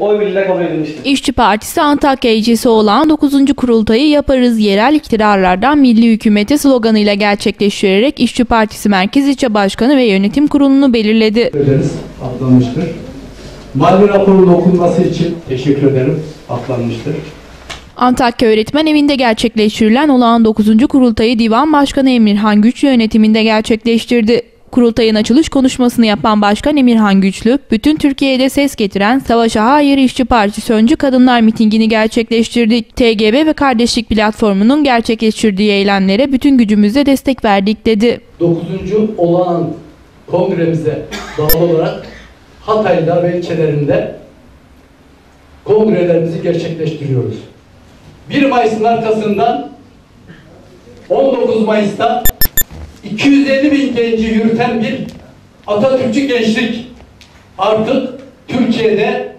oy birliğiyle kabul edilmiştir. İşçi Partisi Antakya ilçesi olan 9. kurultayı yaparız yerel iktidarlardan milli hükümete sloganıyla gerçekleştirerek İşçi Partisi Merkez İlçe Başkanı ve Yönetim Kurulu'nu belirledi. ederiz. Atlanmıştır. Mali raporun okunması için teşekkür ederim. Atlanmıştır. Antakya Öğretmen Evi'nde gerçekleştirilen olağan 9. kurultayı Divan Başkanı Emirhan Güçlü yönetiminde gerçekleştirdi. Kurultayın açılış konuşmasını yapan Başkan Emirhan Güçlü, bütün Türkiye'de ses getiren Savaşa Hayır İşçi Partisi Öncü Kadınlar mitingini gerçekleştirdi. TGB ve Kardeşlik Platformu'nun gerçekleştirdiği eylemlere bütün gücümüzle destek verdik dedi. 9. olağan kongremize bağlı olarak Hatay'da ve ilçelerinde kongrelerimizi gerçekleştiriyoruz. 1 Mayıs'ın arkasından 19 Mayıs'ta 250 bin genci yürüten bir Atatürkçü gençlik artık Türkiye'de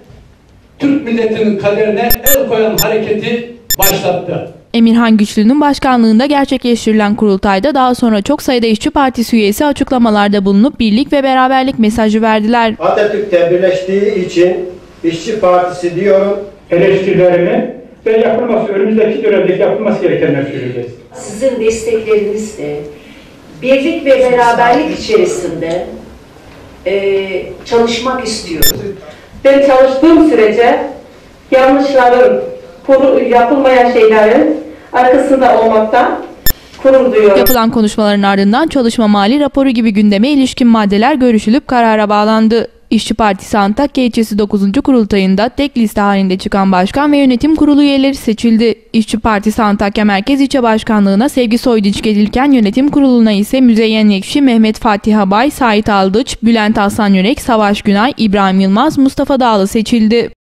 Türk milletinin kaderine el koyan hareketi başlattı. Emirhan Güçlü'nün başkanlığında gerçekleştirilen kurultayda daha sonra çok sayıda İşçi Partisi üyesi açıklamalarda bulunup birlik ve beraberlik mesajı verdiler. Atatürk'te birleştiği için İşçi Partisi diyorum. eleştirilerimi ve yapılması, önümüzdeki dönemdeki yapılması gerekenler söyleyeceğiz. sizin desteklerinizle birlik ve beraberlik içerisinde eee, çalışmak istiyoruz. Ben çalıştığım sürece yanlışların, koru- yapılmayan şeylerin arkasında olmaktan gurur duyuyorum. Yapılan konuşmaların ardından çalışma mali raporu gibi gündeme ilişkin maddeler görüşülüp karara bağlandı. İşçi Partisi Antakya ilçesi 9. kurultayında tek liste halinde çıkan başkan ve yönetim kurulu üyeleri seçildi. İşçi Partisi Antakya Merkez İlçe Başkanlığı'na Sevgi Soydinç gelirken yönetim kuruluna ise Müzeyyen Ekşi, Mehmet Fatih Abay, Sait Aldıç, Bülent Aslan Yürek, Savaş Günay, İbrahim Yılmaz, Mustafa Dağlı seçildi.